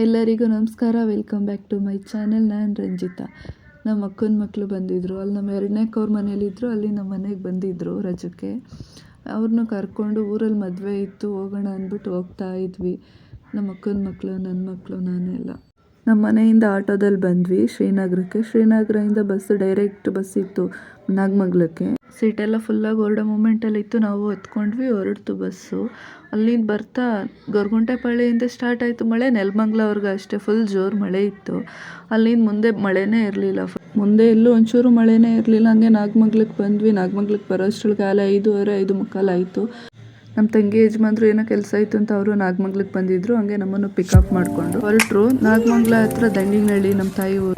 ಎಲ್ಲರಿಗೂ ನಮಸ್ಕಾರ. Welcome back to my channel ನಾನು ರಂಜಿತಾ. ನಮ್ಮ ಅಕ್ಕನ ಮಕ್ಕಳು ಬಂದಿದ್ದರು ಅಲ್ಲಿ ನಮ್ಮ ಎರಡನೇ ಅವ್ರ ಮನೇಲಿದ್ದರು ಅಲ್ಲಿ ನಮ್ಮ ಮನೆಗೆ ಬಂದಿದ್ದರು ರಜಕ್ಕೆ. ಅವ್ರನ್ನ ಕರ್ಕೊಂಡು ಊರಲ್ಲಿ ಮದುವೆ ಇತ್ತು. ಹೋಗೋಣ ಅಂದ್ಬಿಟ್ಟು ಹೋಗ್ತಾ ಇದ್ವಿ. ನಮ್ಮ ಅಕ್ಕನ ಮಕ್ಕಳು ನನ್ನ ಮಕ್ಕಳು ನಾನೆಲ್ಲ. ನಮ್ಮ ಮನೆಯಿಂದ ಆಟೋದಲ್ಲಿ ಬಂದ್ವಿ. ಶ್ರೀನಗರಕ್ಕೆ. ಶ್ರೀನಗರದಿಂದ ಬಸ್ ಡೈರೆಕ್ಟ್ ಬಸ್ ಇತ್ತು ನಾಗಮಂಗ್ಲಕ್ಕೆ. ಸೀಟೆಲ್ಲ ಫುಲ್ಲಾಗಿ ಹೊರಡೋ ಮೂಮೆಂಟಲ್ಲಿ ಇತ್ತು. ನಾವು ಹೊತ್ಕೊಂಡ್ವಿ, ಹೊರಡ್ತು ಬಸ್ಸು ಅಲ್ಲಿಂದ ಬರ್ತಾ ಗೊರಗುಂಟೆಪಾಳ್ಯದಿಂದ ಸ್ಟಾರ್ಟ್ ಆಯಿತು ಮಳೆ. ನೆಲಮಂಗ್ಲವ್ರಿಗೆ ಅಷ್ಟೇ ಫುಲ್ ಜೋರು ಮಳೆ ಇತ್ತು. ಅಲ್ಲಿಂದ ಮುಂದೆ ಮಳೆನೇ ಇರಲಿಲ್ಲ. ಮುಂದೆ ಎಲ್ಲೂ ಒಂಚೂರು ಮಳೆನೇ ಇರಲಿಲ್ಲ. ಹಂಗೆ ನಾಗಮಂಗ್ಲಕ್ಕೆ ಬಂದ್ವಿ. ನಾಗಮಂಗ್ಲಕ್ಕೆ ಬರೋಷ್ಟ್ರೊಳಗೆ ಕಾಲ ಐದೂವರೆ, ಐದು ಮುಕ್ಕಾಲು ಆಯಿತು. ನಮ್ಮ ತಂಗಿ ಯಜಮಾನ್ರು ಏನೋ ಕೆಲಸ ಇತ್ತು ಅಂತ ಅವರು ನಾಗಮಂಗ್ಲಕ್ಕೆ ಬಂದಿದ್ರು, ಹಂಗೆ ನಮ್ಮನ್ನು ಪಿಕಪ್ ಮಾಡಿಕೊಂಡು ಹೊರಟ್ರು. ನಾಗಮಂಗ್ಲ ಹತ್ರ ದಂಡಿನಹಳ್ಳಿ ನಮ್ಮ ತಾಯಿ ಊರು.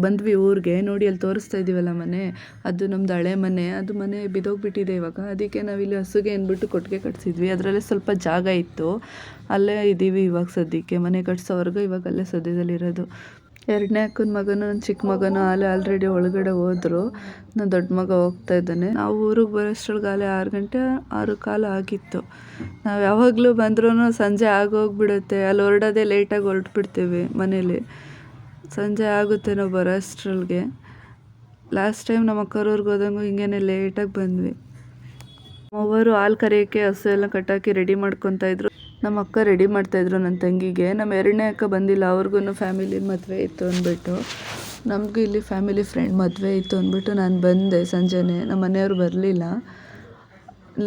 ಬಂದ್ವಿ ಊರಿಗೆ, ನೋಡಿ ಅಲ್ಲಿ ತೋರಿಸ್ತಾ ಇದ್ದೀವಲ್ಲ ಮನೆ. ಅದು ನಮ್ದು ಹಳೆ ಮನೆ. ಅದು ಮನೆ ಬಿದ್ದೋಗ್ಬಿಟ್ಟಿದೆ ಇವಾಗ. ಅದಕ್ಕೆ ನಾವಿಲ್ಲಿ ಹಸುಗೆ ಅಂದ್ಬಿಟ್ಟು ಕೊಟ್ಟಿಗೆ ಕಟ್ಸಿದ್ವಿ. ಅದರಲ್ಲೇ ಸ್ವಲ್ಪ ಜಾಗ ಇತ್ತು. ಅಲ್ಲೇ ಇದ್ದೀವಿ ಇವಾಗ ಸದ್ಯಕ್ಕೆ. ಮನೆ ಕಟ್ಸೋವರೆಗೂ ಇವಾಗ ಅಲ್ಲೇ ಸದ್ಯದಲ್ಲಿರೋದು ಎರಡನೇ ಅಕ್ಕನ ಮಗನು ನನ್ನ ಚಿಕ್ಕ ಮಗನು ಅಲ್ಲೇ ಆಲ್ರೆಡಿ ಒಳಗಡೆ ಹೋದ್ರು. ನನ್ನ ದೊಡ್ಡ ಮಗ ಹೋಗ್ತಾ ಇದ್ದಾನೆ. ನಾವು ಊರಿಗೆ ಬರೋಷ್ಟ್ರೊಳಗೆ ಅಲ್ಲೇ ಆರು ಗಂಟೆ, ಆರು ಕಾಲು ಆಗಿತ್ತು. ನಾವು ಯಾವಾಗಲೂ ಬಂದ್ರೂ ಸಂಜೆ ಆಗೋಗ್ಬಿಡುತ್ತೆ. ಅಲ್ಲಿ ಹೊರಡೋದೇ ಲೇಟಾಗಿ ಹೊರಟ್ಬಿಡ್ತೀವಿ ಮನೇಲಿ. ಸಂಜೆ ಆಗುತ್ತೆ ನಾವು ಬರೋ ಅಷ್ಟ್ರಲ್ಲಿಗೆ ಲಾಸ್ಟ್ ಟೈಮ್ ನಮ್ಮ ಅಕ್ಕರವ್ರಿಗೆ ಹೋದಂಗೂ ಹಿಂಗೇನೆ ಲೇಟಾಗಿ ಬಂದ್ವಿ. ಅವರು ಹಾಲು ಕರೆಯೋಕ್ಕೆ ಹಸು ಎಲ್ಲ ಕಟ್ಟಾಕಿ ರೆಡಿ ಮಾಡ್ಕೊತಾ ಇದ್ರು. ನಮ್ಮ ಅಕ್ಕ ರೆಡಿ ಮಾಡ್ತಾಯಿದ್ರು ನನ್ನ ತಂಗಿಗೆ. ನಮ್ಮ ಎರಡನೇ ಅಕ್ಕ ಬಂದಿಲ್ಲ ಅವ್ರಿಗೂ ಫ್ಯಾಮಿಲಿ ಮದುವೆ ಇತ್ತು ಅಂದ್ಬಿಟ್ಟು. ನಮಗೂ ಇಲ್ಲಿ ಫ್ಯಾಮಿಲಿ ಫ್ರೆಂಡ್ ಮದುವೆ ಇತ್ತು ಅಂದ್ಬಿಟ್ಟು ನಾನು ಬಂದೆ ಸಂಜೆನೆ. ನಮ್ಮ ಮನೆಯವ್ರು ಬರಲಿಲ್ಲ.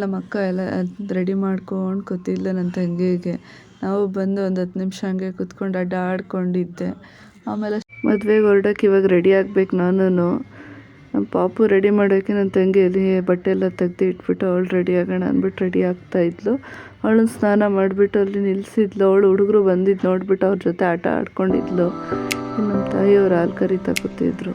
ನಮ್ಮ ಅಕ್ಕ ಎಲ್ಲ ರೆಡಿ ಮಾಡ್ಕೊಂಡು ಕೂತಿಲ್ಲ ನನ್ನ ತಂಗಿಗೆ. ನಾವು ಬಂದು ಒಂದು ಹತ್ತು ನಿಮಿಷ ಹಂಗೆ ಕೂತ್ಕೊಂಡು ಅಡ್ಡ ಆಡ್ಕೊಂಡಿದ್ದೆ. ಆಮೇಲೆ ಮದುವೆಗೆ ಹೊರಡೋಕೆ ಇವಾಗ ರೆಡಿ ಆಗ್ಬೇಕು ನಾನು ನಮ್ಮ ಪಾಪು ರೆಡಿ ಮಾಡೋಕ್ಕೆ ನನ್ನ ತಂಗಿಯಲ್ಲಿ ಬಟ್ಟೆ ಎಲ್ಲ ತೆಗ್ದು ಇಟ್ಬಿಟ್ಟು ಅವಳು ರೆಡಿ ಆಗೋಣ ಅಂದ್ಬಿಟ್ಟು ರೆಡಿ ಆಗ್ತಾ ಇದ್ಲು. ಅವಳು ಸ್ನಾನ ಮಾಡಿಬಿಟ್ಟು ಅಲ್ಲಿ ನಿಲ್ಲಿಸಿದ್ಲು ಅವಳು ಹುಡುಗರು ಬಂದಿದ್ದು ನೋಡ್ಬಿಟ್ಟು ಅವ್ರ ಜೊತೆ ಆಟ ಆಡ್ಕೊಂಡಿದ್ಲು. ನಮ್ಮ ತಾಯಿಯವ್ರು ಹಾಲು ಕರಿತಾ ಕೂತಿದ್ರು.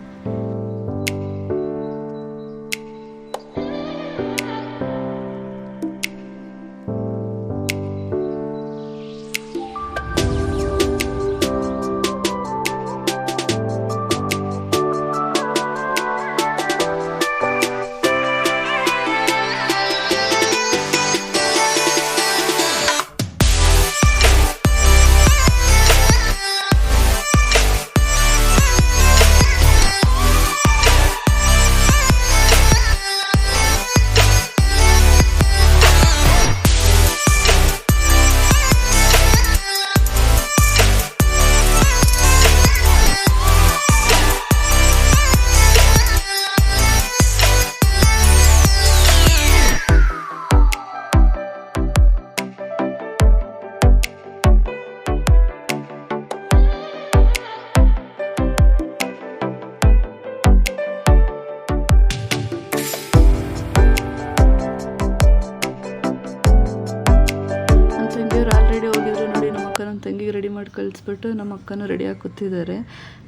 ನಮ್ಮ ತಂಗಿಗೆ ರೆಡಿ ಮಾಡಿ ಕಳಿಸ್ಬಿಟ್ಟು ನಮ್ಮ ಅಕ್ಕನೂ ರೆಡಿ ಕೂತಿದ್ದಾರೆ.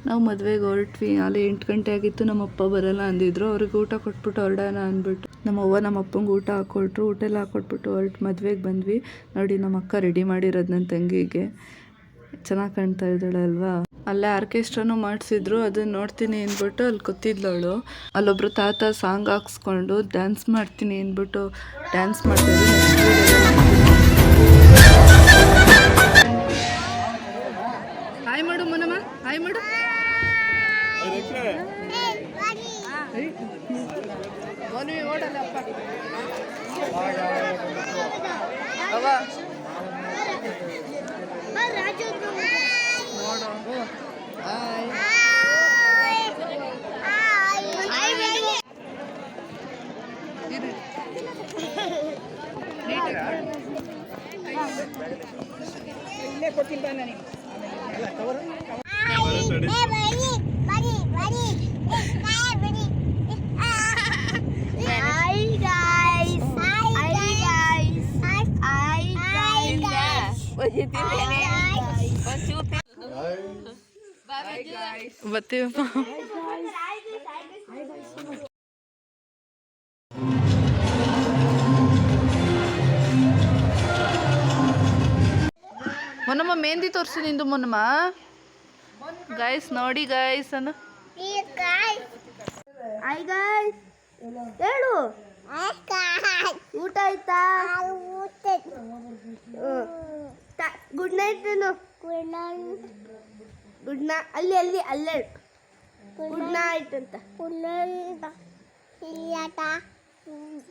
ನಾವು ಮದುವೆಗೆ ಹೊರಟ್ವಿ. ಅಲ್ಲಿ ಎಂಟು ಗಂಟೆ ಆಗಿತ್ತು. ನಮ್ಮ ಅಪ್ಪ ಬರಲ್ಲ ಅಂದಿದ್ರು. ಅವ್ರಿಗೆ ಊಟ ಕೊಟ್ಬಿಟ್ಟು ಹೊರಡೋಣ ಅಂದ್ಬಿಟ್ಟು. ನಮ್ಮವ್ವ ನಮ್ಮ ಅಪ್ಪಂಗೆ ಊಟ ಹಾಕ್ಕೊಟ್ರು ಊಟ ಎಲ್ಲ ಹಾಕ್ಕೊಟ್ಬಿಟ್ಟು ಹೊರಟು ಮದುವೆಗೆ ಬಂದ್ವಿ. ನೋಡಿ ನಮ್ಮ ಅಕ್ಕ ರೆಡಿ ಮಾಡಿರೋದು ನನ್ನ ತಂಗಿಗೆ. ಚೆನ್ನಾಗಿ ಕಾಣ್ತಾ ಇದ್ದಾಳೆ ಅಲ್ವಾ? ಅಲ್ಲೇ ಆರ್ಕೆಸ್ಟ್ರಾನು ಮಾಡಿಸಿದ್ರು. ಅದನ್ನ ನೋಡ್ತೀನಿ ಅಂದ್ಬಿಟ್ಟು ಅಲ್ಲಿ ಕೂತಿದ್ಲವಳು. ಅಲ್ಲೊಬ್ರು ತಾತ ಸಾಂಗ್ ಹಾಕ್ಸ್ಕೊಂಡು ಡ್ಯಾನ್ಸ್ ಮಾಡ್ತೀನಿ ಅಂದ್ಬಿಟ್ಟು ಡ್ಯಾನ್ಸ್ ಮಾಡ್ತಿದ್ರು. ಇಲ್ಲೇ ಕೊಡ್ತೀನಿ ಬಾ ನನಗೆ ಅಲ್ಲ ತವರು ಬರ್ತೀವಪ್ಪ ಮೊನ್ನಮ್ಮ ಮೆಹಂದಿ ತೋರಿಸು ನಿಂದು ಮೊನ್ನಮ್ಮ ಗಾಯ್ಸ್ ನೋಡಿ ಗಾಯ್ಸ್ ಅನ್ನ. ಹಾಯ್ ಗಾಯ್ಸ್ ಹೇಳು. ಊಟ ಆಯ್ತಾ? ಗುಡ್ ನೈಟ್ ಗುಡ್ ನಾ ಅಲ್ಲಿ ಅಲ್ಲಿ ಅಲ್ಲೇ ಗುಡ್ ನೈಟ್ ಅಂತ.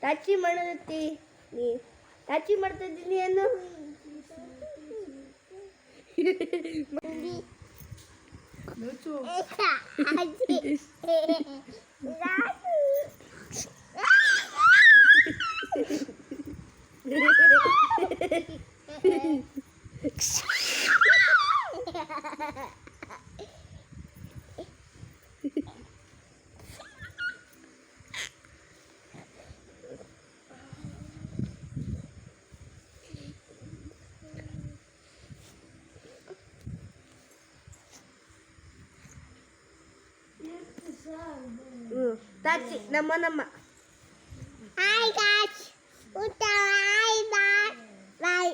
ಟಾಚಿ ಮಾಡತ್ತಿ ನೀ ಟಾಚಿ ಮಾಡ್ತಾ ಇದ್ದೀನಿ ಏನು? ಹ್ಮ್. ಟಾಚಿ ನಮ್ಮ ನಮ್ಮ ಹಾಯ್ ಗಾಯ್ಸ್ ಊಟ hi bye bye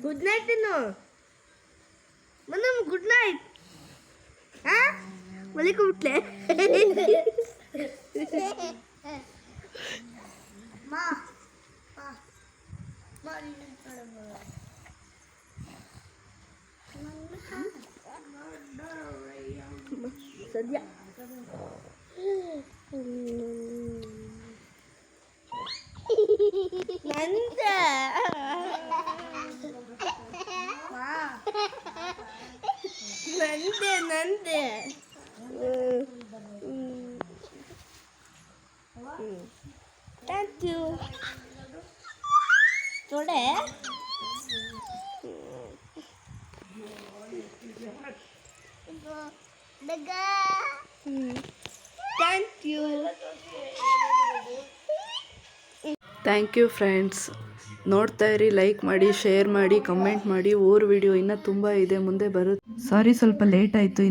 good night ಇನ್ನು ಮನಮ್ ಗುಡ್ ನೈಟ್ ಹಾ ಮಲಿಕೊಂಬಿಟ್ಲೆ ಮಾ ಸದ್ಯ ನಂದ ನಂದೆ ನಂದೆ ಥ್ಯಾಂಕ್ ಯು ನೋಡೆ thank you thank you friends ನೋಡ್ತಾ ಇರಿ ಲೈಕ್ ಮಾಡಿ ಶೇರ್ ಮಾಡಿ ಕಮೆಂಟ್ ಮಾಡಿ. ಓರ್ ವಿಡಿಯೋ ಇನ್ನೂ ತುಂಬ ಇದೆ, ಮುಂದೆ ಬರುತ್ತೆ. ಸಾರಿ ಸ್ವಲ್ಪ ಲೇಟ್ ಆಯಿತು.